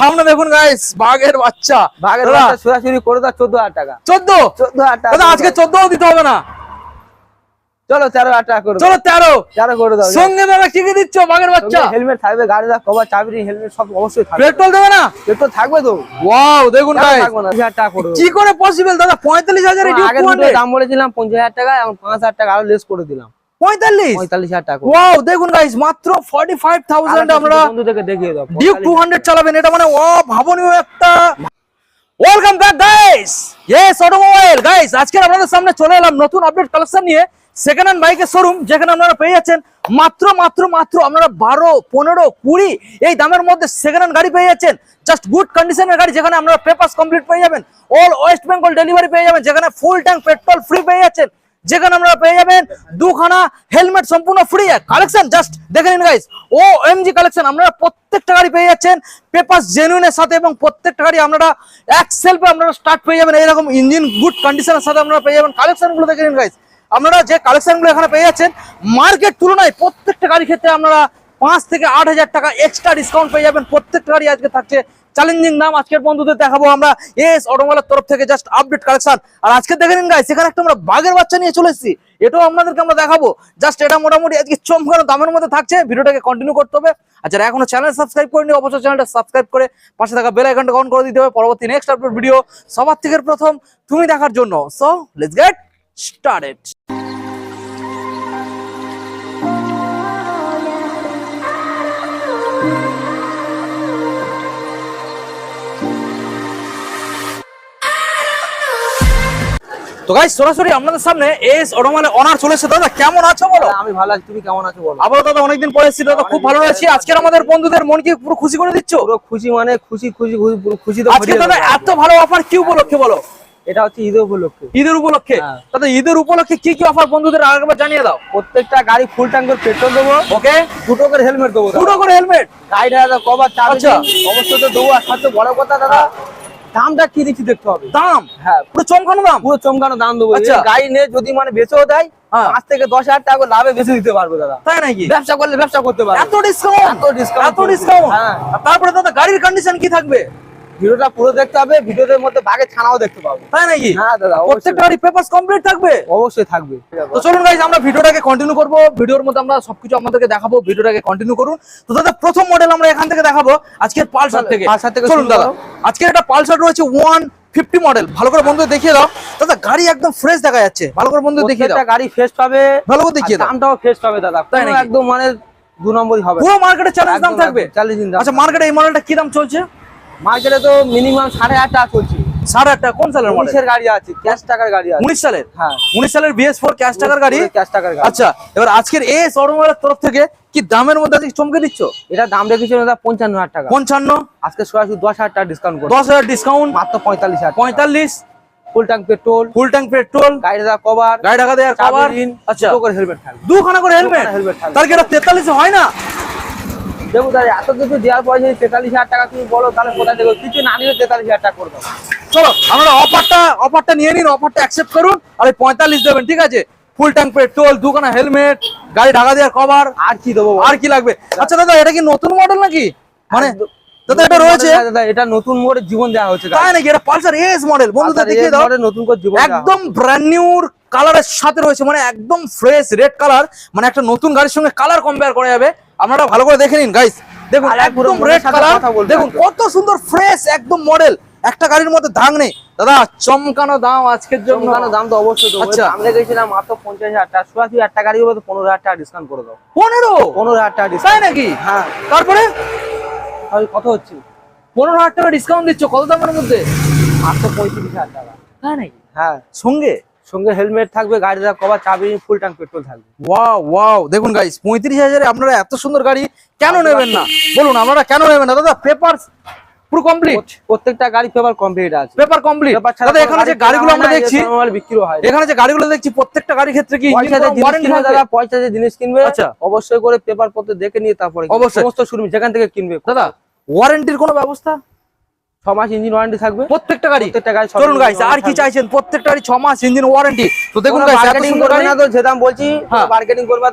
সামনে দেখুন গাইস বাঘের বাচ্চা। দাদা, বাচ্চা সোজাসুজি করে দাও চোদ্দ হাজার টাকা। চোদ্দ? চোদ্দ হাজার টাকা দাদা আজকে চোদ্দও দিতে হবে না। চলো তেরো হাজার টাকা করে। চলো তেরো। তেরো করে দাও সঙ্গে দাদা কি কি দিচ্ছ বাঘের বাচ্চা? হেলমেট থাকবে গাড়ি দা কভার চাবি হেলমেট সব অবশ্যই থাকবে। পেট্রোল দেবে না? পেট্রোল থাকবে তো? ওয়াও দেখুন গাইস থাকবে না? দুই হাজার টাকা করে কি করে পসিবল দাদা পঁয়তাল্লিশ হাজার দাম বলেছিলাম পঞ্চাশ হাজার টাকা এখন পাঁচ হাজার টাকা আরও লেস করে দিলাম। পঁয়তাল্লিশ? পঁয়তাল্লিশ হাজার টাকা। ওয়াও দেখুন গাইস মাত্র ফর্টি ফাইভ থাউজেন্ড আমরা দেখিয়ে দাও ডিউক টু হান্ড্রেড চালাবেন এটা মানে একটা welcome back guys yes automobile guys আজকে আপনাদের সামনে চলে এলাম নতুন আপডেট কালেকশন নিয়ে সেকেন্ড হ্যান্ড বাইকের শোরুম যেখানে আপনারা পেয়ে যাচ্ছেন মাত্র মাত্র মাত্র আপনারা বারো পনেরো কুড়ি এই দামের মধ্যে সেকেন্ড হ্যান্ড গাড়ি পেয়ে যাচ্ছেন। জাস্ট গুড কন্ডিশনের গাড়ি যেখানে আপনারা পেপারস কমপ্লিট পেয়ে যাবেন। অল ওয়েস্ট বেঙ্গল ডেলিভারি পেয়ে যাবেন যেখানে ফুল ট্যাঙ্ক পেট্রোল ফ্রি পেয়ে যাচ্ছেন। যেখানে আপনারা পেয়ে যাবেন। দুখানা হেলমেট সম্পূর্ণ ফ্রি কালেকশন জাস্ট দেখে নিন গাইস ও এমজি কালেকশন আপনারা প্রত্যেকটা গাড়ি পেয়ে যাচ্ছেন। পেপার জেনুইনের সাথে এবং প্রত্যেকটা গাড়ি আপনারা এক সেলফে আপনারা স্টার্ট পেয়ে যাবেন। এরকম ইঞ্জিন গুড কন্ডিশনের সাথে আপনারা পেয়ে যাবেন। কালেকশনগুলো দেখে নিন গাইস আপনারা যে কালেকশনগুলো এখানে পেয়ে যাচ্ছেন মার্কেট তুলনায় প্রত্যেকটা গাড়ির ক্ষেত্রে আপনারা পাঁচ থেকে আট হাজার টাকা এক্সট্রা ডিসকাউন্ট পেয়ে যাবেন। প্রত্যেকটা গাড়ি আজকে থাকছে চ্যালেঞ্জিং দাম আজকের বন্ধুদের দেখাবো আমরা। এস অটোমোবাইলের তরফ থেকে জাস্ট আপডেট কালেকশন আর আজকে দেখে নিন গাইস সেখানে একটা আমরা বাঘের বাচ্চা নিয়ে চলে এসেছি। এটাও আপনাদেরকে আমরা দেখাবো। জাস্ট এটা মোটামুটি আজকে চমকানো দামের মধ্যে থাকছে। ভিডিওটাকে কন্টিনিউ করতে হবে। আর যারা এখনও চ্যানেল সাবস্ক্রাইব করেনি অবশ্যই চ্যানেলটা সাবস্ক্রাইব করে পাশে থাকা বেল আইকনটা অন করে দিতে হবে। পরবর্তী নেক্সট আপডেট ভিডিও সবার থেকে প্রথম তুমি দেখার জন্য। সো লেটস গেট স্টার্টেড তো গাইস সরাসরি আপনাদের সামনে এস অটোমালে অনার চলে এসেছে। দাদা কেমন আছো বলো? আমি ভালো আছি তুমি কেমন আছো বলো? আবার দাদা অনেকদিন পরে এসেছি। দাদা খুব ভালো আছি। আজকের আমাদের বন্ধুদের মনকে পুরো খুশি করে দিচ্ছ? পুরো খুশি মানে খুশি খুশি খুশি পুরো খুশি তো আজকে দাদা এত ভালো অফার কি উপলক্ষে বলো? এটা হচ্ছে ঈদ উপলক্ষে। ঈদের উপলক্ষে? হ্যাঁ। দাদা ঈদের উপলক্ষে কি কি অফার বন্ধুদের আগেবার জানিয়ে দাও। প্রত্যেকটা গাড়ি ফুল ট্যাঙ্কের পেট্রোল দেবো। ওকে দুটো করে হেলমেট দেবো দুটো করে হেলমেট গাড়িটা দাদা কভার আচ্ছা। অবশ্যই তো দেবো আর সবচেয়ে বড় কথা দাদা দামটা কি দিচ্ছি দেখতে হবে। দাম? হ্যাঁ। পুরো চমকানো দাম? পুরো চমকানো দাম দেবো। আচ্ছা। গাড়ি নিয়ে যদি মানে বেচেও দেয় হ্যাঁ। পাঁচ থেকে দশ হাজার টাকা লাভে বেশি দিতে পারব দাদা। তাই নাকি? ব্যবসা করলে ব্যবসা করতে পারব। এত ডিসকাউন্ট এত ডিসকাউন্ট এত ডিসকাউন্ট হ্যাঁ। তারপরে দাদা গাড়ির কন্ডিশন কি থাকবে? ভিডিওটা পুরো দেখতে হবে ভিডিওর মধ্যে বাঘের ছানাও দেখতে পাবো। তাই নাকি? হ্যাঁ দাদা প্রত্যেকটা গাড়ি কমপ্লিট থাকবে? অবশ্যই থাকবে। তো চলুন গাইজ আমরা ভিডিওটাকে কন্টিনিউ করব। ভিডিওর মধ্যে আমরা সবকিছু আপনাদেরকে দেখাবো ভিডিওটাকে কন্টিনিউ করুন। তো দাদা প্রথম মডেল আমরা এখান থেকে দেখাবো আজকের পালসার থেকে। পালসার থেকে চলুন দাদা। আজকের একটা পালসার রয়েছে ওয়ান ফিফটি মডেল ভালো করে বন্ধু দেখিয়ে দাও। দাদা গাড়ি একদম ফ্রেশ দেখা যাচ্ছে। ভালো করে বন্ধু দেখিয়ে দাও। গাড়ি ফ্রেশ পাবে ভালো করে দেখিয়ে দাও। দামটাও ফ্রেশ পাবে দাদা। তাই? একদম মানে দু নম্বরই হবে। পুরো মার্কেটে চ্যালেঞ্জ দাম থাকবে? দিন আচ্ছা মার্কেটে এই মডেলটা কি দাম চলছে? মার্কেটে তো মিনিমাম সাড়ে আট টাকা চলছে। সাড়ে কোন সালের উনিশের গাড়ি আছে ক্যাশ টাকার গাড়ি আছে। উনিশ সালের? হ্যাঁ। উনিশ সালের বিএস ফোর ক্যাশ টাকার গাড়ি? ক্যাশ টাকার গাড়ি। আচ্ছা এবার আজকের এস অটোমোবাইলের তরফ থেকে কি দামের মধ্যে আজকে চমকে দিচ্ছ? এটা দাম রেখেছিল পঞ্চান্ন হাজার টাকা। পঞ্চান্ন? আজকে সরাসরি দশ হাজার টাকা ডিসকাউন্ট দশ হাজার ডিসকাউন্ট মাত্র পঁয়তাল্লিশ হাজার পঁয়তাল্লিশ? Full tank petrol full tank petrol গাড়ি কভার গাড়ি ঢাকা দেওয়ার কভার আচ্ছা। করে হেলমেট দুখানা করে হেলমেট এটা তেতাল্লিশ হয় না? দেখো দাদা এত কিছু দেওয়ার পরে যদি তেতাল্লিশ হাজার টাকা তুমি বলো তাহলে কোথায় দেবো কিছু না নিলে তেতাল্লিশ হাজার টাকা করে দেবো চলো আমরা অফারটা অফারটা নিয়ে নিন অফারটা অ্যাকসেপ্ট করুন আর পঁয়তাল্লিশ দেবেন ঠিক আছে? ফুল ট্যাঙ্ক পেট্রোল দুখানা হেলমেট গাড়ি ঢাকা দেওয়ার কভার আর কি দেবো আর কি লাগবে? আচ্ছা দাদা এটা কি নতুন মডেল নাকি? মানে দাদা এটা রয়েছে? দাদা, এটা নতুন জীবন দেওয়া হচ্ছে তাই নাকি? এটা পালসার এস মডেল বন্ধুদের দেখিয়ে দাও। নতুন করে জীবন একদম ব্র্যান্ড নিউর কালারের সাথে রয়েছে মানে একদম ফ্রেশ রেড কালার মানে একটা নতুন গাড়ির সঙ্গে কালার কম্পেয়ার করা যাবে। আপনারা ভালো করে দেখে নিন গাইস দেখুন একদম রেড কালার দেখুন কত সুন্দর ফ্রেশ একদম মডেল একটা গাড়ির মধ্যে দাগ নেই। দাদা চমকানো দাম আজকের জন্য। দাম তো অবশ্যই আচ্ছা। আমরা গেছিলাম মাত্র পঞ্চাশ হাজার। টাকা সরাসরি একটা গাড়ি হবে তো পনেরো হাজার টাকা ডিসকাউন্ট করে দাও। পনেরো? পনেরো হাজার টাকা তাই ডিসকাউন্ট নাকি? হ্যাঁ। তারপরে? তাহলে কত হচ্ছে? পনেরো হাজার টাকা ডিসকাউন্ট দিচ্ছ। কত দামের মধ্যে? মাত্র পঁয়ত্রিশ হাজার টাকা। তাই নাকি? হ্যাঁ। সঙ্গে? সঙ্গে হেলমেট থাকবে গাড়ির কভার চাবি ফুল ট্যাঙ্ক পেট্রোল থাকবে। ওয়াও ওয়াও দেখুন গাইস পঁয়ত্রিশ হাজারে আপনারা এত সুন্দর গাড়ি কেন নেবেন না? বলুন আপনারা কেন নেবেন না? দাদা পেপার পুরো কমপ্লিট প্রত্যেকটা গাড়ি পেপার কমপ্লিট আছে। পেপার কমপ্লিট দাদা এখানে যে গাড়িগুলো আমরা দেখছি হয় এখানে যে গাড়িগুলো দেখছি প্রত্যেকটা গাড়ির ক্ষেত্রে কি পয়সা দাদা দিয়ে জিনিস কিনবে আচ্ছা। অবশ্যই করে পেপার পত্র দেখে নিয়ে তারপরে অবশ্যই। সমস্ত শুরু যেখান থেকে কিনবে। দাদা ওয়ারেন্টির কোনো ব্যবস্থা? ছ মাস ইঞ্জিন ওয়ারেন্টি থাকবে। প্রত্যেকটা গাড়ি? প্রত্যেকটা গাড়ি চলুন গাইস আর কি চাইছেন? ছ মাস ইঞ্জিন ওয়ারেন্টি তো দেখুন গাইস এত মার্কেটিং করবে না তো যেটা আমি বলছি হ্যাঁ। মার্কেটিং করবে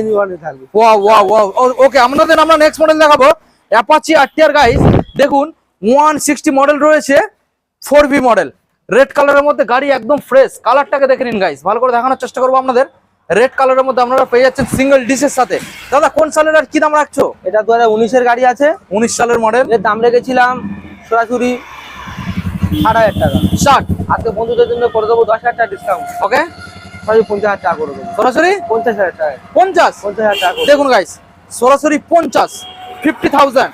ইঞ্জিন ওয়ারেন্টি থাকবে। ওয়াও ওয়াও ওয়াও ওকে আপনাদের আমরা নেক্সট মডেল দেখাবো। অ্যাপাচি আরটিআর গাইস দেখুন ওয়ান সিক্সটি মডেল রয়েছে মডেল রেড কালারের মধ্যে গাড়ি একদম ফ্রেশ কালারটাকে দেখে নিন গাইস ভালো করে দেখানোর চেষ্টা করব আপনাদের। রেড কালারের মধ্যে আপনারা পেয়ে যাচ্ছেন সিঙ্গেল ডিসের সাথে। দাদা কোন সালের আর কি দাম রাখছো? এটা দু হাজার উনিশের গাড়ি আছে। উনিশ সালের মডেল এর দাম রেখেছিলাম সরাসরি ষাট হাজার টাকা। ষাট? আজকে বন্ধুদের জন্য করে দেবো দশ হাজার টাকা ডিসকাউন্ট ওকে? সরাসরি পঞ্চাশ হাজার টাকা করে দেবো। সরাসরি? পঞ্চাশ হাজার টাকা। পঞ্চাশ? পঞ্চাশ হাজার টাকা দেখুন গাইস সরাসরি পঞ্চাশ ফিফটি থাউজেন্ড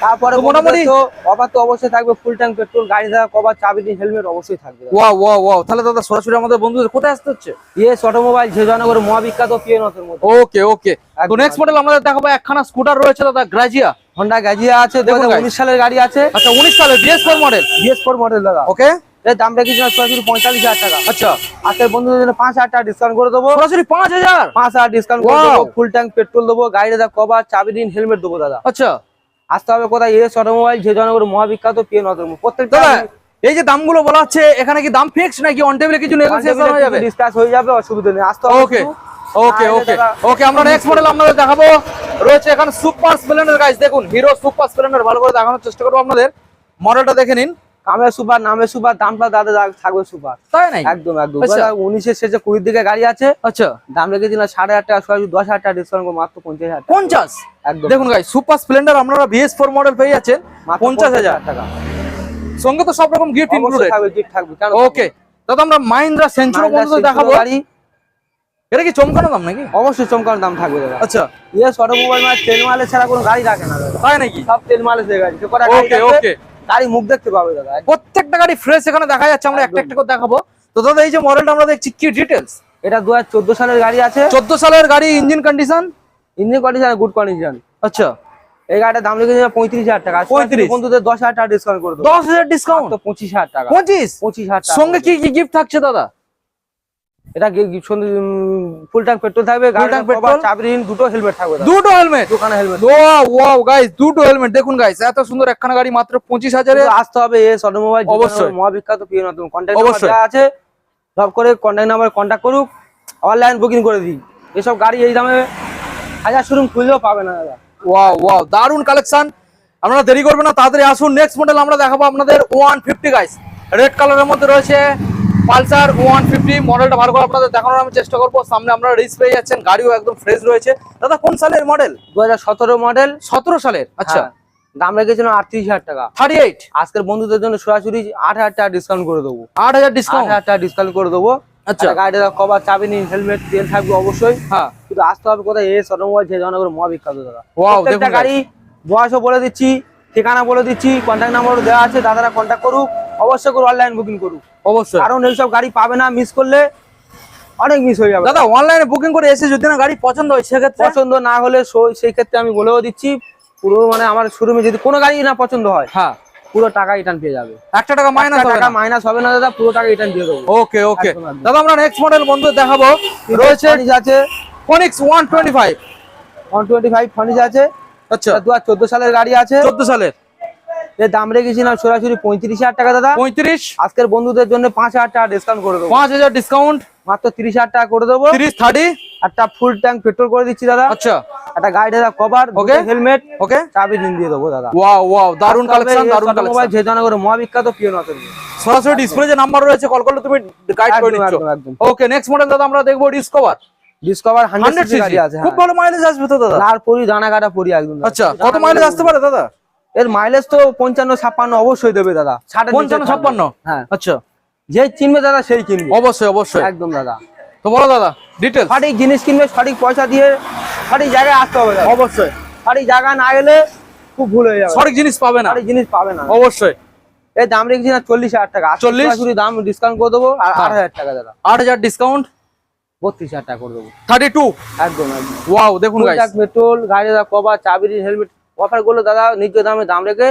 তারপরে মোটামুটি- তো অবশ্যই থাকবে ফুল ট্যাঙ্ক পেট্রোল গাড়ি কভার চাবি হেলমেট অবশ্যই থাকবে। তাহলে দাদা সরাসরি আমাদের বন্ধুদের কোথায় আসতে হচ্ছে? ইয়েস অটোমোবাইল ঝেজনগর মহাবিখ্যাত মধ্যে। ওকে ওকে তো নেক্সট মডেল আমাদের দেখাবো একখানা স্কুটার রয়েছে দাদা গ্রাজিয়া হন্ডা গাজিয়া আছে দেখুন উনিশ সালের গাড়ি আছে। আচ্ছা উনিশ সালের BS four model BS four model দাদা। ওকে এর দাম রেখেছিলাম সরাসরি পঁয়তাল্লিশ হাজার টাকা। আচ্ছা। আজকের বন্ধুদের জন্য পাঁচ হাজার টাকা ডিসকাউন্ট করে দেবো। সরাসরি পাঁচ হাজার? পাঁচ হাজার ডিসকাউন্ট করে! দেবো ফুল ট্যাঙ্ক পেট্রোল দেবো গাড়ি দাদা কভার চাবি দিন হেলমেট দেবো দাদা। আচ্ছা। আসতে হবে কোথায়? এস অটোমোবাইল ঝেজনগর মহাবিখ্যাত পিএনথের মধ্যে প্রত্যেকটা এই যে দামগুলো বলা হচ্ছে এখানে কি দাম ফিক্স নাকি অন টেবিলে কিছু নেগোসিয়েশন হয়ে যাবে? ডিসকাস হয়ে যাবে অসুবিধা নেই। আসতে হবে ওকে ওকে ওকে ওকে আমরা নেক্সট মডেল আপনাদের দেখাবো। রয়েছে এখানে সুপার স্প্লেন্ডার গাইস দেখুন হিরো সুপার স্প্লেন্ডার ভালো করে দেখানোর চেষ্টা করব আপনাদের। মডেলটা দেখে নিন। কামে সুপার নামে সুপার দামটা দাদা থাকবে সুপার। তাই নাই একদম একদম। আচ্ছা। উনিশের শেষে কুড়ির দিকে গাড়ি আছে। আচ্ছা। দাম রেখেছিলাম সাড়ে আট টাকা দশ হাজার টাকা ডিসকাউন্ট মাত্র পঞ্চাশ হাজার পঞ্চাশ? একদম। দেখুন গাইস সুপার স্প্লেন্ডার আপনারা বিএস ফোর মডেল পেয়ে যাচ্ছেন পঞ্চাশ হাজার। টাকা। সঙ্গে তো সব রকম গিফট ইনক্লুডেড থাকবে gift থাকবে। ওকে দাদা আমরা মাইন্দ্রা সেঞ্চুরি দেখাবো। গাড়ি। এটা কি চমকানো দাম নাকি? অবশ্যই চমকানোর দাম থাকবে দাদা। আচ্ছা। ইয়েস অটোমোবাইল মানে তেল মালে ছাড়া কোনো গাড়ি রাখে না দাদা। তাই নাকি? সব তেল মালে সে গাড়ি যে কটা গাড়ি মুখ দেখতে পাবে দাদা প্রত্যেকটা গাড়ি ফ্রেশ এখানে দেখা যাচ্ছে আমরা একটা একটা করে দেখাবো। তো দাদা এই যে মডেলটা আমরা দেখছি কি ডিটেলস এটা দু হাজার চোদ্দ সালের গাড়ি আছে। চোদ্দ সালের গাড়ি engine condition engine condition good condition আচ্ছা। এই গাড়িটার দাম রেখেছিলাম পঁয়ত্রিশ হাজার টাকা। 35 বন্ধুদের দশ হাজার টাকা ডিসকাউন্ট করে দশ হাজার ডিসকাউন্ট তো পঁচিশ হাজার টাকা। পঁচিশ? পঁচিশ হাজার টাকা। সঙ্গে কি কি গিফট থাকছে দাদা? এটা ফুল ট্যাঙ্ক পেট্রোল থাকবে পেট্রোল। petrol? দুটো হেলমেট থাকবে দুটো হেলমেট দুখানা হেলমেট ওয়াও ওয়াও গাইস দুটো হেলমেট দেখুন গাইস এত সুন্দর একখানা গাড়ি মাত্র পঁচিশ হাজারে আসতে হবে এস অটোমোবাইল অবশ্যই। মহাবিখ্যাত অবশ্যই। আছে সব করে কন্ট্যাক্ট নাম্বার কন্ট্যাক্ট করুক। অনলাইন বুকিং করে দিই। এসব গাড়ি এই দামে হাজার শোরুম খুঁজলেও পাবে না দাদা। ওয়াও ওয়াও দারুণ কালেকশন আপনারা দেরি করবেন না তাড়াতাড়ি আসুন। নেক্সট মডেল আমরা দেখাবো আপনাদের ওয়ান ফিফটি গাইস রেড কালারের মধ্যে রয়েছে পালসার ওয়ান ফিফটি মডেলটা ভালো করে আপনাদের দেখানোর আমি চেষ্টা করব। সামনে আপনারা রিস পেয়ে যাচ্ছেন গাড়িও একদম ফ্রেশ রয়েছে। দাদা কোন সালের মডেল দু হাজার সতেরো মডেল সতেরো সালের আচ্ছা। দাম রেখেছিলাম আটত্রিশ হাজার টাকা। থার্টি এইট আজকের বন্ধুদের জন্য সরাসরি আট হাজার টাকা ডিসকাউন্ট করে দেবো। আট হাজার ডিসকাউন্ট হাজার টাকা ডিসকাউন্ট করে দেবো। আচ্ছা। গাড়িটা কভার চাবি নিন হেলমেট তেল থাকবে অবশ্যই। হ্যাঁ। কিন্তু আসতে হবে কোথায়? এস অটোমোবাইল যে জনগর মহাবিখ্যাত দাদা। গাড়ি বয়সও বলে দিচ্ছি ঠিকানা বলে দিচ্ছি কন্ট্যাক্ট নাম্বারও দেওয়া আছে দাদারা কন্ট্যাক্ট করুক। অবশ্যই করে অনলাইন বুকিং করুক। অবশ্যই। কারণ এইসব গাড়ি পাবে না মিস করলে অনেক মিস হয়ে যাবে। দাদা অনলাইনে বুকিং করে এসে যদি না গাড়ি পছন্দ হয় সেক্ষেত্রে? পছন্দ না হলে সেই ক্ষেত্রে আমি বলেও দিচ্ছি পুরো মানে আমার শোরুমে যদি কোনো গাড়ি না পছন্দ হয় হ্যাঁ। পুরো টাকা রিটার্ন পেয়ে যাবে। একটা টাকা মাইনাস টাকা না। মাইনাস হবে না দাদা পুরো টাকা রিটার্ন দিয়ে দেবো। ওকে ওকে। দাদা আমরা নেক্সট মডেল বন্ধু দেখাবো। রয়েছে আছে। Phoenix one twenty five one twenty five ফার্নিচ আছে। আচ্ছা। দু হাজার চোদ্দ সালের গাড়ি আছে। চোদ্দ সালের। এর দাম রেখেছিলাম সরাসরি পঁয়ত্রিশ হাজার টাকা দাদা। পঁয়ত্রিশ? আজকের বন্ধুদের জন্য পাঁচ হাজার টাকা ডিসকাউন্ট করে দেবো। পাঁচ হাজার ডিসকাউন্ট মাত্র তিরিশ হাজার টাকা করে দেবো। তিরিশ থার্টি একটা ফুল ট্যাঙ্ক পেট্রোল করে দিচ্ছি দাদা। আচ্ছা। একটা গাড়ি দাদা কভার Okay. হেলমেট ওকে চাবি দিন দিয়ে দেবো দাদা। ওয়াও ওয়াও দারুণ কালেকশন দারুণ মোবাইল কালেকশন মহাবিখ্যাত নতুন সরাসরি ডিসপ্লে যে নাম্বার রয়েছে কল করলে তুমি গাইড করে নিচ্ছ। ওকে নেক্সট মডেল দাদা আমরা দেখব ডিসকভার ডিসকভার হান্ড্রেড হান্ড্রেড গাড়ি আছে খুব হ্যাঁ। ভালো মাইলেজ আসবে তো দাদা। আর পরি দানা কাটা পরি একদম আচ্ছা কত মাইলেজ আসতে পারে দাদা? এর মাইলেজ তো পঞ্চান্ন ছাপ্পান্ন অবশ্যই দেবে দাদা। পঞ্চান্ন ছাপ্পান্ন? হ্যাঁ। আচ্ছা। যে চিনবে দাদা সেই কিনবে। অবশ্যই অবশ্যই। একদম দাদা। তো বলো দাদা ডিটেল সঠিক জিনিস কিনবে সঠিক পয়সা দিয়ে সঠিক জায়গায় আসতে হবে অবশ্যই। সঠিক জায়গা না গেলে খুব ভুল হয়ে যাবে। সঠিক জিনিস পাবে না। সঠিক জিনিস পাবে না। অবশ্যই। এর দাম রেখেছি না চল্লিশ হাজার টাকা। 40? চল্লিশ? দাম ডিসকাউন্ট করে দেবো আর হ্যাঁ। আট হাজার টাকা দাদা। আট হাজার ডিসকাউন্ট বত্রিশ হাজার টাকা করে দেবো। থার্টি টু একদম একদম। ওয়াও দেখুন পেট্রোল গাড়ি দাদা কভার চাবি হেলমেট অফারগুলো দাদা নিজ দামে দাম রেখে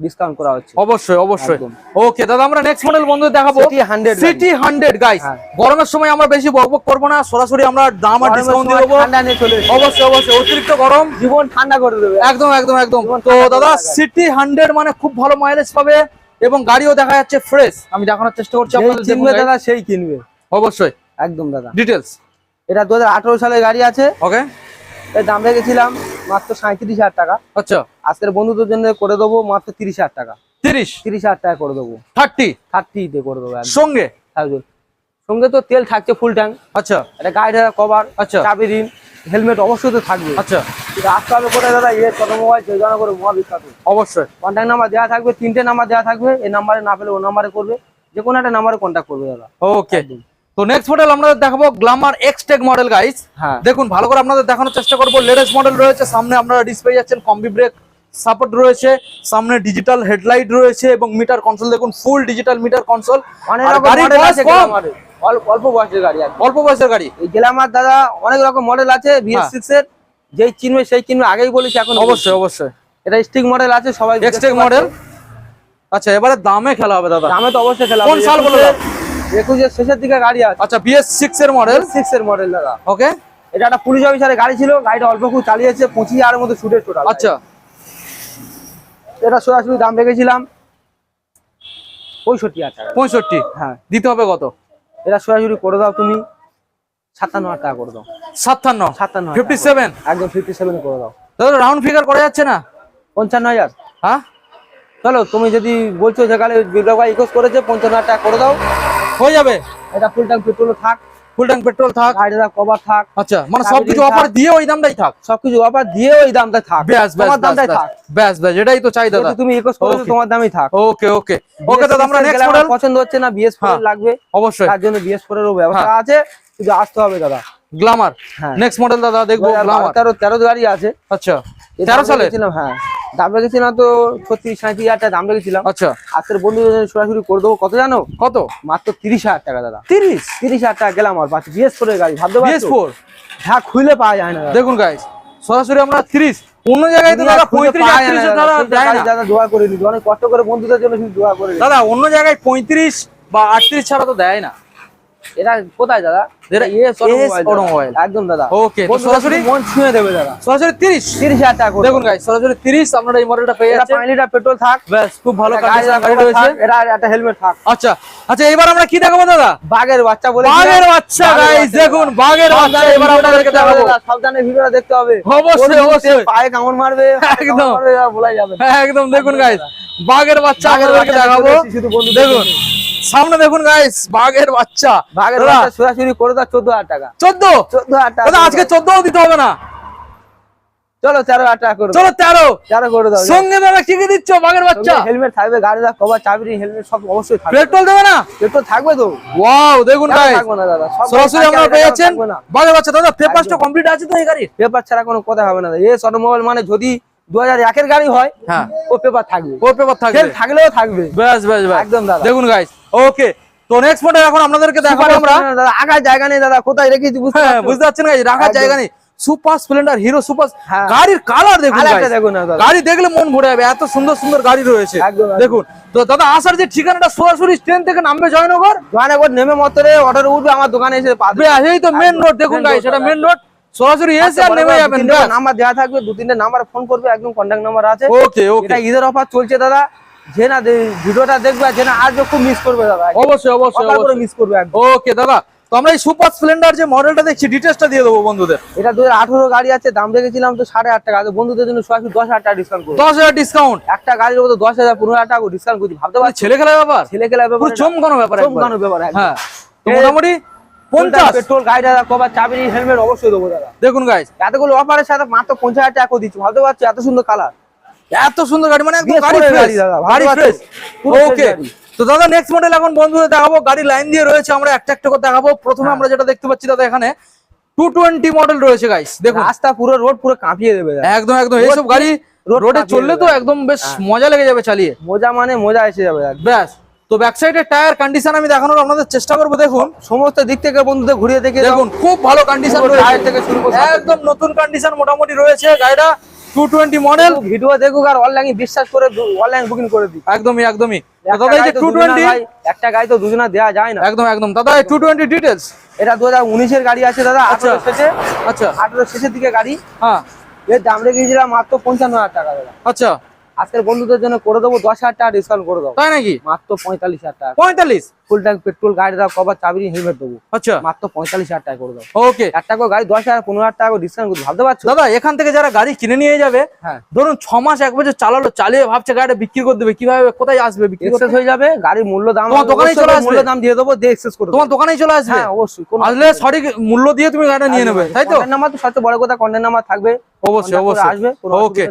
ডিসকাউন্ট করা হচ্ছে। অবশ্যই অবশ্যই। ওকে দাদা আমরা নেক্সট মডেল বন্ধু দেখাবো। 100 সিটি হান্ড্রেড গাইস। গরমের সময় আমরা বেশি বকবক করব না সরাসরি আমরা দাম আর ডিসকাউন্ট দিয়ে দেবো। ঠান্ডা নিয়ে চলে অবশ্যই অবশ্যই অতিরিক্ত গরম। জীবন ঠান্ডা করে দেবে। একদম একদম একদম। তো দাদা সিটি হান্ড্রেড মানে খুব ভালো মাইলেজ পাবে এবং গাড়িও দেখা যাচ্ছে ফ্রেশ আমি দেখানোর চেষ্টা করছি আপনাদের guys। দাদা সেই কিনবে। অবশ্যই। একদম দাদা। ডিটেলস এটা দু সালের গাড়ি আছে। ওকে এর দাম রেখেছিলাম মাত্র সাঁত্রিশ হাজার টাকা। আচ্ছা। আজকের বন্ধুদের জন্য করে দেবো মাত্র তিরিশ হাজার টাকা। তিরিশ? তিরিশ হাজার টাকা করে দেবো। থার্টি? থার্টিতে করে দেবো। সঙ্গে। সঙ্গে তো তেল থাকছে ফুল ট্যাঙ্ক আচ্ছা। একটা গাড়ি কভার আচ্ছা। চাবি রিন হেলমেট অবশ্যই তো থাকবে। আচ্ছা। আসতে হবে করে দাদা? ইয়ে ছোট মোবাইল যোজনা করে মহাবিখ্যাত। অবশ্যই। কন্ট্যাক্ট নাম্বার দেওয়া থাকবে তিনটে নাম্বার দেওয়া থাকবে এই নাম্বারে না পেলে ও নাম্বারে করবে। যে কোনো একটা নাম্বারে কন্ট্যাক্ট করবে দাদা। ওকে তো নেক্সট মডেল আমরা দেখাবো Glamour X Tech model guys হ্যাঁ। দেখুন ভালো করে আপনাদের দেখানোর চেষ্টা করব। লেটেস্ট মডেল রয়েছে সামনে আপনারা ডিসপ্লে যাচ্ছেন কম্বি ব্রেক সাপোর্ট রয়েছে সামনে ডিজিটাল হেডলাইট রয়েছে এবং মিটার কনসোল দেখুন ফুল ডিজিটাল মিটার কনসোল অল্প বয়সের গাড়ি অল্প বয়সের গাড়ি। এই গ্ল্যামার দাদা অনেক রকম মডেল আছে বিএস হ্যাঁ। সিক্স এর। যেই চিনবে সেই চিনবে আগেই বলেছি এখন অবশ্যই অবশ্যই। এটা স্টিক মডেল আছে সবাই এক্স মডেল আচ্ছা এবারে দামে খেলা হবে দাদা। দামে তো অবশ্যই খেলা কোন সাল বলে? একুশের শেষের দিকে গাড়ি আছে। আচ্ছা বিএস সিক্স এর মডেল সিক্স এর মডেল দাদা। ওকে এটা একটা পুলিশ অফিসারের গাড়ি ছিল গাড়িটা অল্প খুব চালিয়েছে পঁচিশ হাজারের মতো ছুটের টোটাল আচ্ছা। এটা সরাসরি দাম রেখেছিলাম। পঁয়ষট্টি হাজার পঁয়ষট্টি? হ্যাঁ। দিতে হবে কত? এটা সরাসরি করে দাও তুমি। সাতান্ন হাজার টাকা করে দাও। সাতান্ন? সাতান্ন ফিফটি সেভেন একদম ফিফটি সেভেন করে দাও। দাদা রাউন্ড ফিগার করা যাচ্ছে না? পঞ্চান্ন হাজার। হ্যাঁ? চলো তুমি যদি বলছো যেখানে বিপ্লব ভাই ইকোস করেছে পঞ্চান্ন হাজার টাকা করে দাও। হয়ে যাবে? এটা ফুল ট্যাঙ্ক পেট্রোল থাক। ফুল ট্যাঙ্ক পেট্রোল থাক। গাড়িটা কভার থাক। আচ্ছা মানে সবকিছু অফার দিয়ে ওই দামটাই থাক? সবকিছু অফার দিয়ে ওই দামটা থাক। ব্যাস ব্যাস দামটাই থাক। ব্যাস ব্যাস এটাই তো চাই দাদা। তুমি ইকোস Okay. তোমার দামই থাক। ওকে ওকে ওকে দাদা আমরা নেক্সট মডেল পছন্দ হচ্ছে না বিএস ফোর হ্যাঁ। লাগবে। অবশ্যই। তার জন্য বিএস ফোর এরও ব্যবস্থা আছে। শুধু আসতে হবে দাদা। গ্লামার হ্যাঁ। নেক্সট মডেল দাদা দেখব গ্লামার তেরো তেরো গাড়ি আছে। আচ্ছা এই তেরো দাম সালে রেখেছিলাম হ্যাঁ। দাম রেখেছিলাম তো ছত্রিশ সাঁত্রিশ হাজার টাকা দাম রেখেছিলাম। আচ্ছা। আজকের বন্ধু সরাসরি করে দেবো কত জানো? কত? মাত্র তিরিশ হাজার টাকা দাদা। তিরিশ? তিরিশ হাজার টাকা গেলাম আর পাচ্ছি বিএস ফোরের গাড়ি ভাবতে বিএস ফোর হ্যাঁ খুলে পাওয়া যায় না দেখুন গাইস সরাসরি আমরা তিরিশ। অন্য জায়গায় তো দাদা পঁয়ত্রিশ না দাদা। দেয় না। করে নিচ্ছি অনেক কষ্ট করে বন্ধুদের জন্য শুধু দোয়া করে দাদা অন্য জায়গায় পঁয়ত্রিশ বা আটত্রিশ ছাড়া তো দেয় না। এটা কোথায় দাদা? অটোমোবাইল একদম দাদা। তো সরাসরি- মন ছুঁয়ে দেবে দাদা। সরাসরি তিরিশ। তিরিশ হাজার টাকা দেখুন গাইস সরাসরি তিরিশ আপনারা এই মডেলটা পেয়ে যাচ্ছেন। লিটার পেট্রোল থাক। খুব ভালো গাড়ি গাড়ি রয়েছে। এটা একটা হেলমেট থাক। আচ্ছা আচ্ছা এবার আমরা কি দেখাবো দাদা? বাঘের বাচ্চা বলে বাঘের বাচ্চা গাইস দেখুন বাঘের বাচ্চা এবার আপনাদেরকে দেখাবো। সাবধানে ভিডিওটা দেখতে হবে। অবশ্যই, অবশ্যই। পায়ে কামড় মারবে একদম। মারবে, যাবে হ্যাঁ একদম দেখুন গাইস বাঘের বাচ্চা আপনাদেরকে দেখাবো। দেখুন। সামনে দেখুন গাইস বাঘের বাচ্চা। বাঘের বাচ্চা সরাসরি করে দাও চোদ্দ হাজার টাকা। চোদ্দ? চোদ্দ হাজার টাকা আজকে দাও। চোদ্দও দিতে হবে না। চলো তেরো হাজার টাকা করে চলো তেরো। তেরো করে দাও সঙ্গে দাদা কি কি দিচ্ছ বাঘের বাচ্চা। হেলমেট থাকবে গাড়িটা কভার চাবি হেলমেট সব অবশ্যই থাকবে। পেট্রোল দেবে না? পেট্রোল থাকবে তো? ওয়াও দেখুন গাইস থাকবে না দাদা? সরাসরি আমরা পেয়ে যাচ্ছেন বাঘের বাচ্চা। দাদা পেপারসটা কমপ্লিট আছে তো এই গাড়ির? পেপার ছাড়া কোনো কথা হবে না দাদা। এস অটোমোবাইল মানে যদি দু হাজার একের গাড়ি হয় হ্যাঁ। ও পেপার থাকবে। ওর পেপার থাকবে। থাকলেও থাকবে। ব্যাস ব্যাস ব্যাস। একদম দাদা। দেখুন গাইস ওকে তো নেক্সট মডেল এখন আপনাদেরকে দেখাবো আমরা। দাদা আগার জায়গা নেই দাদা কোথায় রেখেছি বুঝতে বুঝতে পারছেন গাইস রাখার জায়গা নেই। Super Splendor Hero super. গাড়ির কালার দেখুন। গাড়ি দেখলে মন ভরে যাবে এত সুন্দর সুন্দর গাড়ি রয়েছে। দেখুন তো দাদা আসার যে ঠিকানাটা সরাসরি ট্রেন থেকে নামবে জয়নগর? করে নেমে মতরে অর্ডার উঠবে আমার দোকানে এসে পাবে এই তো মেন রোড দেখুন এটা দাদা। মেন রোড সরাসরি এসে আর নেমে যাবেন নাম্বার দেওয়া থাকবে দু তিনটে নাম্বার ফোন করবে একদম কন্ট্যাক্ট নাম্বার আছে। ওকে ওকে এটা ঈদের অফার চলছে দাদা। যে না ভিডিওটা দেখবে যে না আসবে খুব মিস করবে দাদা। অবশ্যই অবশ্যই অবশ্যই। মিস করবে একদম। ওকে দাদা তো আমরা এই সুপার স্প্লেন্ডার যে মডেলটা দেখছি ডিটেলসটা দিয়ে দেবো বন্ধুদের। এটা দু হাজার আঠারো গাড়ি আছে দাম রেখেছিলাম তো সাড়ে আট টাকা। বন্ধুদের জন্য সরাসরি দশ হাজার টাকা ডিসকাউন্ট করব। দশ হাজার ডিসকাউন্ট একটা গাড়ির উপর দশ হাজার পনেরো হাজার টাকা ডিসকাউন্ট করছি ভাবতে পারছি? ছেলে খেলার ব্যাপার? ছেলে খেলা পুরো ব্যাপার চমকানো ব্যাপার। চমকানো ব্যাপার হ্যাঁ মোটামুটি পঞ্চাশ। পেট্রোল গাড়ি দাদা কবার চাবি হেলমেট অবশ্যই দেবো দাদা। দেখুন গাইস এতগুলো অফারের সাথে মাত্র পঞ্চাশ হাজার টাকা দিচ্ছি। ভাবতে পারছ এত সুন্দর কালার এত সুন্দর গাড়ি মানে একদম গাড়ি ফ্রেশ দাদা, গাড়ি ফ্রেশ আছে। পুরো fresh ওকে তো দাদা নেক্সট মডেল এখন বন্ধুদের দেখাবো। গাড়ি লাইন দিয়ে রয়েছে আমরা একটা একটা করে দেখাবো। প্রথমে হ্যাঁ। আমরা যেটা দেখতে পাচ্ছি দাদা এখানে টু টোয়েন্টি মডেল রয়েছে গাইস দেখুন। রাস্তা পুরো রোড পুরো কাঁপিয়ে দেবে একদম একদম। এইসব গাড়ি রোডে চললে তো একদম বেশ হ্যাঁ। মজা লেগে যাবে চালিয়ে। মজা মানে মজা এসে যাবে। ব্যাস। তো ব্যাক সাইডের টায়ার কন্ডিশন আমি দেখানোর আপনাদের চেষ্টা করব দেখুন। সমস্ত দিক থেকে বন্ধুদের ঘুরিয়ে দেখে দেখুন খুব ভালো কন্ডিশন টায়ার থেকে শুরু করে একদম নতুন কন্ডিশন মোটামুটি রয়েছে। গাড়িটা টু টোয়েন্টি মডেল ভিডিও দেখুক আর অনলাইন বিশ্বাস করে অনলাইন বুকিং করে দিই একদমই একদমই। একটা দাদা এই গাড়ি তো টু টোয়েন্টি একটা গাড়ি তো দুজনা দেওয়া যায় না। একদম একদম। দাদা এই টু টোয়েন্টি ডিটেলস এটা দু হাজার উনিশের গাড়ি আছে দাদা আচ্ছা। আঠারো শেষে। আচ্ছা। আঠারো শেষের দিকে গাড়ি। হ্যাঁ। এর দাম রেখেছিলাম মাত্র পঞ্চান্ন হাজার টাকা দাদা। আচ্ছা। আজকের বন্ধুদের জন্য করে দেবো দশ হাজার টাকা ডিসকাউন্ট করে দেবো। তাই নাকি? মাত্র পঁয়তাল্লিশ হাজার টাকা। পঁয়তাল্লিশ? ফুল ট্যাঙ্ক পেট্রোল গাড়ি দাও কভার চাবি হেলমেট দেবো। আচ্ছা। মাত্র পঁয়তাল্লিশ হাজার টাকা করে দেবো ওকে। একটা করে গাড়ি দশ হাজার পনেরো হাজার টাকা করে ডিসকাউন্ট করতে ভাবতে পারছ? দাদা এখান থেকে যারা গাড়ি কিনে নিয়ে যাবে হ্যাঁ। ধরুন ছ মাস এক বছর চালালো চালিয়ে ভাবছে গাড়িটা বিক্রি করে দেবে কীভাবে কোথায় আসবে বিক্রি করতে হয়ে যাবে গাড়ির মূল্য দাম তোমার দোকানেই চলে আসবে? মূল্য দাম দিয়ে দেবো দিয়ে এক্সেস করে তোমার দোকানেই চলে আসবে? হ্যাঁ অবশ্যই কোনো আসলে সঠিক মূল্য দিয়ে তুমি গাড়িটা নিয়ে নেবে তাই তো? নাম্বার তো সবচেয়ে বড় কথা কন্টেন্ট নাম্বার থাকবে। অবশ্যই অবশ্যই। আসবে ওকে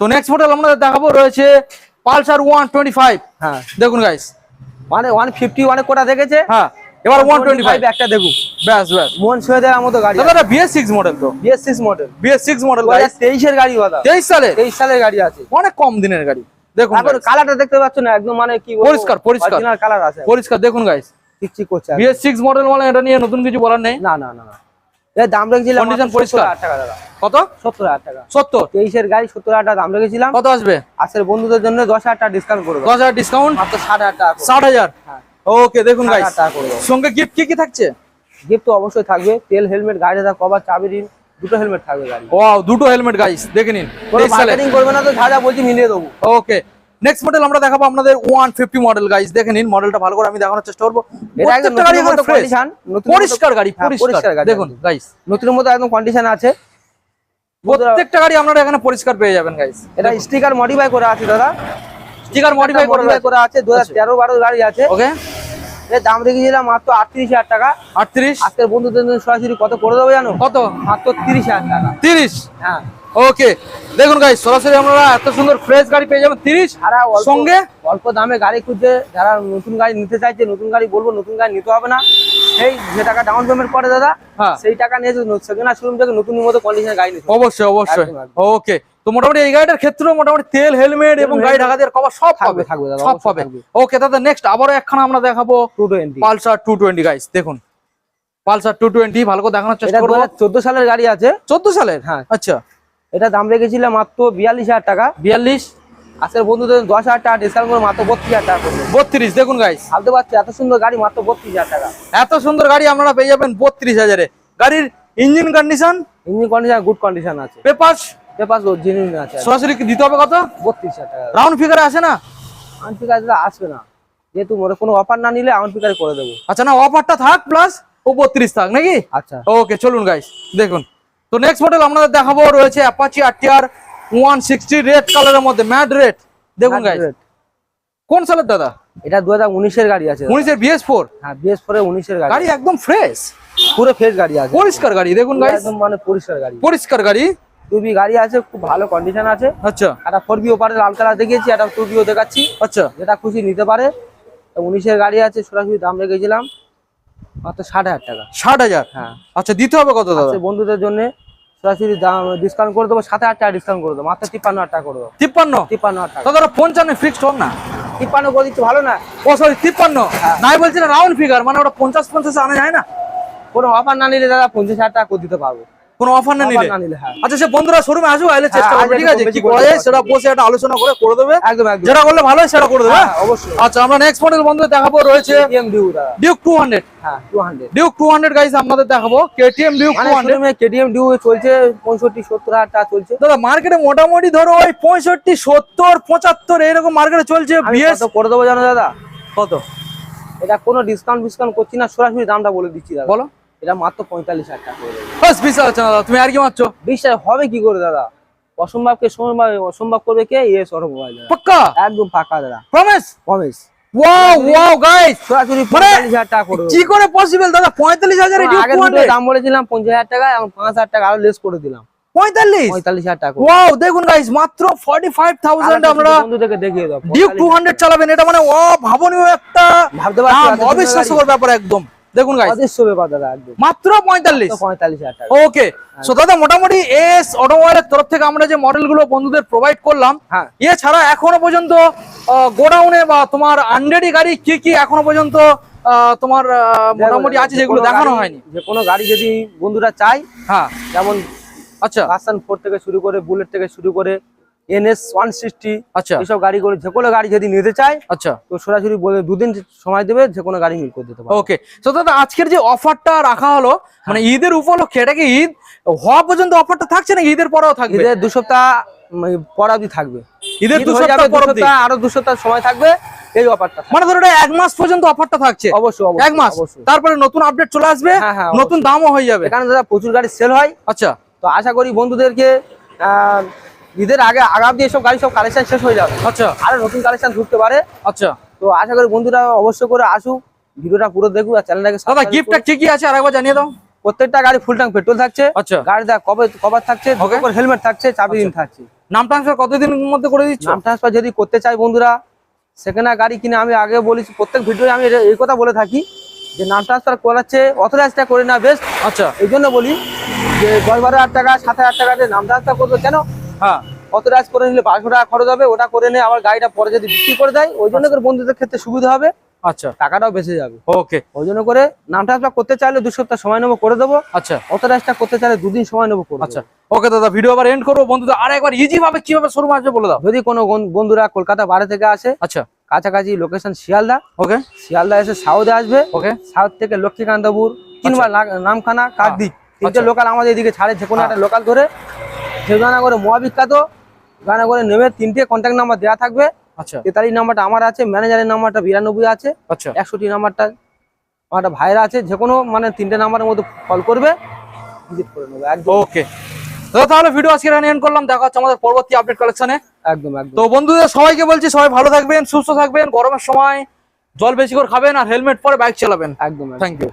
তো নেক্সট মডেল আমরা দেখাবো রয়েছে পালসার ওয়ান টোয়েন্টি ফাইভ হ্যাঁ। দেখুন গাইস মানে ওয়ান ফিফটি অনেক কোটা দেখেছে? হ্যাঁ। এবার ওয়ান টোয়েন্টি ফাইভ একটা দেখুন ব্যাস ব্যাস। মন ছুঁয়ে দেওয়ার মতো গাড়ি দাদা বিএস সিক্স মডেল তো। BS six model BS six model তেইশের গাড়ি দাদা। তেইশ সালে তেইশ সালের গাড়ি আছে। অনেক কম দিনের গাড়ি। দেখুন কালারটা দেখতে পাচ্ছ না একদম মানে কি পরিষ্কার, পরিষ্কার। কালার আছে। পরিষ্কার দেখুন গাইস ঠিক করছে। একদম। বিএস সিক্স মডেল মানে এটা নিয়ে নতুন কিছু বলার নেই? না না না। এর দাম রেখেছিলাম Condition মাত্র পরিষ্কার। 70,000 টাকা দাদা। কত? সত্তর হাজার টাকা। গাড়ি টাকা দাম রেখেছিলাম। কত আসবে? আজকের বন্ধুদের জন্য দশ হাজার টাকা ডিসকাউন্ট ডিসকাউন্ট মাত্র টাকা হাজার? হ্যাঁ। ওকে দেখুন গাইস সঙ্গে গিফট কি কি থাকছে? গিফট তো অবশ্যই থাকবে। তেল হেলমেট গাড়ি দাদা কভার চাবি রিং দুটো হেলমেট থাকবে গাড়ি ওয়াও দুটো হেলমেট গাইস দেখে নিন। কোনো করবে না তো যা যা বলছি মিলিয়ে দেবো। ওকে নেক্সট মডেল আমরা দেখাবো আপনাদের ওয়ান ফিফটি মডেল গাইস দেখে নিন মডেলটা ভালো করে আমি দেখানোর চেষ্টা করব। পরিষ্কার গাড়ি হ্যাঁ, পরিষ্কার। দেখুন। গাইস নতুনের মতো একদম কন্ডিশন আছে। প্রত্যেকটা গাড়ি আপনারা এখানে পরিষ্কার পেয়ে যাবেন গাইস এটা স্টিকার মডিফাই করা আছে দাদা। স্টিকার মডিফাই করে আছে দু হাজার তেরো বারো গাড়ি আছে। ওকে এর দাম রেখেছিলাম মাত্র আটত্রিশ হাজার টাকা। আটত্রিশ। আজকের বন্ধুদের সরাসরি কত করে দেবো জানো? কত? মাত্র তিরিশ হাজার টাকা। তিরিশ। হ্যাঁ। ওকে দেখুন গাইস সরাসরি আপনারা এত সুন্দর ফ্রেশ গাড়ি পেয়ে যাবেন তিরিশ। সঙ্গে? অল্প দামে গাড়ি খুঁজছে যারা নতুন গাড়ি নিতে চাইছে নতুন গাড়ি বলব নতুন গাড়ি নিতে হবে না। সেই যে টাকা ডাউন পেমেন্ট করে দাদা হ্যাঁ। সেই টাকা নিয়ে সেকেন্ড শোরুম থেকে নতুন মতো কন্ডিশনের গাড়ি নিতে অবশ্যই অবশ্যই। ওকে তো মোটামুটি এই গাড়িটার মোটামুটি তেল হেলমেট এবং গাড়ি ঢাকা দিয়ে কভার সব থাকবে, পাবে। থাকবে দাদা, সব পাবে। ওকে দাদা নেক্সট আবারও একখানা আমরা দেখাবো। 220 পালসার টু টোয়েন্টি গাইস দেখুন। পালসার টু টোয়েন্টি ভালো করে দেখানোর চেষ্টা করব। চোদ্দ সালের গাড়ি আছে। চোদ্দ সালের? হ্যাঁ। আচ্ছা। এটা দাম রেখেছিলাম মাত্র বিয়াল্লিশ হাজার টাকা। বিয়াল্লিশ? আজকের বন্ধুদের দশ হাজার টাকা ডিসকাউন্ট করে মাত্র বত্রিশ হাজার টাকা বত্রিশ দেখুন গাইস ভাবতে পারছি এত সুন্দর গাড়ি মাত্র বত্রিশ হাজার টাকা। এত সুন্দর গাড়ি আপনারা পেয়ে যাবেন বত্রিশ হাজারে। গাড়ির engine condition engine condition good condition আছে। পেপার্স পেপার জেনুইন আছে। সরাসরি কি দিতে হবে কত? বত্রিশ হাজার টাকা। রাউন্ড ফিগারে আসে না? আউন্ট পিকার আসবে না। যেহেতু মনে কোনো অফার না নিলে আউন্ট পিকার করে দেবো। আচ্ছা না অফারটা থাক প্লাস ও বত্রিশ থাক নাকি? আচ্ছা। ওকে চলুন গাইস দেখুন। তো নেক্সট মডেল আপনাদের দেখাবো রয়েছে Apache RTR one sixty red কালারের মধ্যে ম্যাড রেড দেখুন গাইস কোন সালের দাদা? এটা দু হাজার উনিশের গাড়ি আছে দাদা। উনিশের বিএস ফোর হ্যাঁ বিএস ফোরে উনিশের গাড়ি। গাড়ি একদম ফ্রেশ পুরো ফ্রেশ গাড়ি আছে। পরিষ্কার গাড়ি দেখুন গাইস একদম মানে পরিষ্কার গাড়ি। পরিষ্কার গাড়ি। টুবি গাড়ি আছে খুব ভালো কন্ডিশন আছে। আচ্ছা। ফোর বি ওপারে লাল কালার দেখিয়েছি একটা টু বিও দেখাচ্ছি। আচ্ছা। যেটা খুশি নিতে পারে। তো উনিশের গাড়ি আছে সরাসরি দাম রেখেছিলাম। মাত্র ষাট হাজার টাকা। ষাট হাজার? হ্যাঁ। আচ্ছা দিতে হবে কত দাদা? বন্ধুদের জন্য সরাসরি দাম ডিসকাউন্ট করে দেবো সাত হাজার টাকা ডিসকাউন্ট করে দেবো মাত্র তিপ্পান্ন হাজার টাকা করে দেবো। তিপ্পান্ন? তিপ্পান্ন হাজার টাকা। দাদা পঞ্চান্ন ফিক্সড হোক না? তিপ্পান্ন করে দিচ্ছি ভালো না? ও সরি তিপ্পান্ন? নাই বলছি না রাউন্ড ফিগার মানে ওটা পঞ্চাশ পঞ্চাশ আনা যায় না? কোনো অফার না নিলে দাদা পঞ্চাশ হাজার টাকা করে দিতে পারব। কোনো অফার না নিলে? হ্যাঁ। আচ্ছা সে বন্ধুরা শোরুমে আসুক আইলে চেষ্টা হ্যাঁ, করবে ঠিক আছে? কি করা যায় সেটা বসে একটা আলোচনা করে করে দেবে। একদম একদম। যেটা করলে ভালো হয় সেটা করে দেবে হ্যাঁ, অবশ্যই। আচ্ছা আমরা নেক্সট মডেল বন্ধু দেখাবো রয়েছে ডিউক টু হান্ড্রেড হ্যাঁ two hundred Duke two hundred guys আপনাদের দেখাবো। কেটিএম ডিউক মানে টু কেটিএম ডিউ চলছে পঁয়ষট্টি সত্তর হাজার টাকা চলছে। দাদা মার্কেটে মোটামুটি ধরো ওই পঁয়ষট্টি সত্তর পঁচাত্তর এরকম মার্কেটে চলছে বিএস কত করে দেবো জানো দাদা? কত? এটা কোনো ডিসকাউন্ট ডিসকাউন্ট করছি না সরাসরি দামটা বলে দিচ্ছি দাদা। বলো। এটা মাত্র পঁয়তাল্লিশ হাজার টাকা। দাদা তুমি আর কি মারছো? বিশ্বাস হবে কি করে দাদা? অসম্ভবকে সম্ভব অসম্ভব করবে কে? ইয়ে মোবাইল পাক্কা? একদম পাকা দাদা। Promise promise wow wow guys সরাসরি মানে পঁয়তাল্লিশ হাজার টাকা করে কি করে পসিবল দাদা? পঁয়তাল্লিশ হাজার তোমার আগের দুটো দাম বলেছিলাম পঞ্চাশ হাজার টাকা এবং পাঁচ হাজার টাকা আরও লেস করে দিলাম। পঁয়তাল্লিশ? পঁয়তাল্লিশ হাজার টাকা। করে। ওয়াও দেখুন গাইস মাত্র ফর্টি ফাইভ থাউজেন্ড আরেকটা আমরা ছোট বন্ধুদেরকে দেখিয়ে দাও টু হান্ড্রেড চালাবেন। এটা মানে অভাবনীয় একটা ভাবতে পারছি অবিশ্বাস্যকর ব্যাপার একদম। দেখুন মাত্র পঁয়তাল্লিশ। পঁয়তাল্লিশ হাজার ওকে সো দাদা মোটামুটি এস অটোমোবাইলের তরফ থেকে আমরা যে মডেলগুলো বন্ধুদের প্রোভাইড করলাম হ্যাঁ। এছাড়া এখনও পর্যন্ত গোডাউনে বা তোমার আন্ডারি গাড়ি কি কি এখনও পর্যন্ত তোমার মোটামুটি আছে যেগুলো দেখানো হয়নি? যে কোনো গাড়ি যদি বন্ধুরা চাই হ্যাঁ। যেমন আচ্ছা। ভার্সন ফোর থেকে শুরু করে বুলেট থেকে শুরু করে এনএস ওয়ান সিক্সটি আচ্ছা। এইসব গাড়ি করে যে কোনো গাড়ি যদি নিতে চায় আচ্ছা। তো সরাসরি বলে দুদিন সময় দেবে যে কোনো গাড়ি মিল করে দিতে পারবে। ওকে তো দাদা আজকের যে অফারটা রাখা হলো মানে ঈদের উপলক্ষে এটা কি ঈদ? হওয়া পর্যন্ত অফারটা থাকছে না ঈদের পরেও থাকবে? ঈদের দু সপ্তাহ উম, পর অবধি থাকবে। ঈদের দু সপ্তাহ পর অবধি। আরও দু সপ্তাহ সময় থাকবে এই অফারটা মানে ধরো এক মাস পর্যন্ত অফারটা থাকছে? অবশ্যই এক মাস? তারপরে নতুন আপডেট চলে আসবে? হ্যাঁ, হ্যাঁ, নতুন দামও হয়ে যাবে? এখানে দাদা প্রচুর গাড়ি সেল হয়। আচ্ছা। তো আশা করি বন্ধুদেরকে আহ, ঈদের আগে আগাম দিয়ে সব গাড়ি সব কালেকশন শেষ হয়ে যাবে। আচ্ছা। আরও নতুন কালেকশন ঢুকতে পারে। আচ্ছা। তো আশা করি বন্ধুরা অবশ্যই করে আসুক ভিডিওটা পুরো দেখুক আর চ্যানেলটাকে দাদা গিফটটা। কি কি আছে? আরেকবার জানিয়ে দাও। প্রত্যেকটা গাড়ি ফুল ট্যাঙ্ক পেট্রোল থাকছে। আচ্ছা। গাড়িটা কবে কভার থাকছে Okay. হেলমেট থাকছে চাবি দিন থাকছে। নাম ট্রান্সফার কতদিনের মধ্যে করে দিচ্ছ? নাম ট্রান্সফার যদি করতে চাই বন্ধুরা সেখানে গাড়ি কিনে আমি আগে বলেছি প্রত্যেক ভিডিওতে আমি এই কথা বলে থাকি যে নাম ট্রান্সফার করাচ্ছে অথরাইজটা করে না বেস্ট আচ্ছা। এই জন্য বলি যে দশ বারো হাজার টাকা সাত হাজার টাকা দিয়ে নাম ট্রান্সফার করবে। কেন? হ্যাঁ অথরাইজ করে নিলে বারোশো টাকা খরচ হবে? ওটা করে নিয়ে আবার গাড়িটা পরে যদি বিক্রি করে দেয় ওই জন্য করে বন্ধুদের ক্ষেত্রে সুবিধা হবে। আচ্ছা। টাকাটাও বেঁচে যাবে। ওকে। ওই জন্য করে নাম ট্রান্সফার করতে চাইলে দু সপ্তাহ সময় নেব করে দেবো। আচ্ছা। অথরাইজটা করতে চাইলে দুদিন সময় নেব করে আচ্ছা। ওকে দাদা ভিডিও আবার এন্ড করব। বন্ধুদের আর একবার ইজি ভাবে কীভাবে শোরুম আসবে বলে দাও। যদি কোনো বন্ধুরা কলকাতা বাইরে থেকে আসে আচ্ছা। কাছাকাছি লোকেশন শিয়ালদা। ওকে। শিয়ালদা এসে সাউথে আসবে। ওকে। সাউথ থেকে লক্ষ্মীকান্তপুর কিংবা না- নামখানা কাকদ্বীপ। তিনটে আচ্ছা। লোকাল আমাদের এদিকে ছাড়ে যে কোনো হ্যাঁ। একটা লোকাল ধরে। করে মহাবিখ্যাত গানাগরে নেমে তিনটে কন্ট্যাক্ট নাম্বার দেওয়া থাকবে। আচ্ছা। তেতাল্লিশ নাম্বারটা আমার আছে ম্যানেজারের নাম্বারটা বিরানব্বই আছে আচ্ছা। একষট্টি নাম্বারটা আমার ভাইরা আছে যে কোনো মানে তিনটে নাম্বারের মধ্যে কল করবে ভিজিট করে নেবে একদম। ওকে তাহলে ভিডিও আজকে এন্ড করলাম দেখা হচ্ছে আমাদের পরবর্তী আপডেট কালেকশনে একদম একদম। তো বন্ধুদের সবাইকে বলছি সবাই ভালো থাকবেন সুস্থ থাকবেন গরমের সময় জল বেশি করে খাবেন আর হেলমেট পরে বাইক চালাবেন। একদম একদম। Thank you